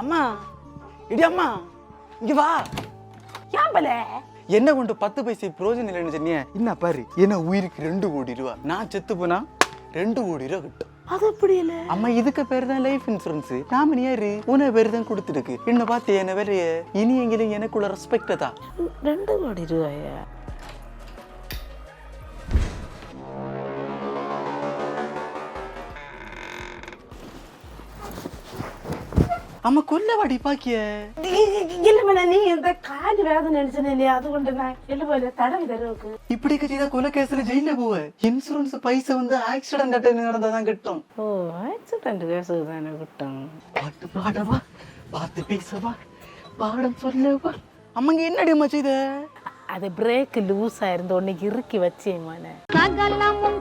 அம்மா இடி அம்மா இங்க வா. ஏம்பல என்ன கொண்டு பத்து பைசை பிரோஜனம் இல்லைன்னு சொன்னியே என்ன பாரு என்ன உயிருக்கு ரெண்டு கோடி ரூபா. நான் செத்து போனா ரெண்டு கோடி ரூபா கிட்டும். அது எப்படி இல்ல? அம்மா இதுக்கு பேர் தான் லைஃப் இன்சூரன்ஸ் நாம யாரு? உன பேர் தான் கொடுத்துருக்கு. என்ன பார்த்து என்ன வேற இனி எங்கிலும் எனக்குள்ள ரெஸ்பெக்ட் தான் ரெண்டு கோடி ரூபாயா? அம்மா கொல்ல வாடி பாக்கிய இல்ல மேல நீ இந்த கால் வேதனை நினைச்சன இல்லையா അതുകൊണ്ട് நான் இல்ல போல தடவி தருவுக்கு இப்படி செய்தா கொலை கேஸ்ல ஜெயில போவ இன்சூரன்ஸ் பைசா வந்து ஆக்சிடென்ட் நடந்தாதான் கிட்டும் ஓ ஆக்சிடென்ட் கேஸ் தானே விட்டோம் பாட்டு பாடவா பார்த்து பேசவா பாடம் சொல்லவா அம்மங்க என்னடி அம்மா செய்த அது பிரேக் லூஸ் ஆயிருந்து உன்னைக்கு இறுக்கி வச்சேன் மோனே சகலமும்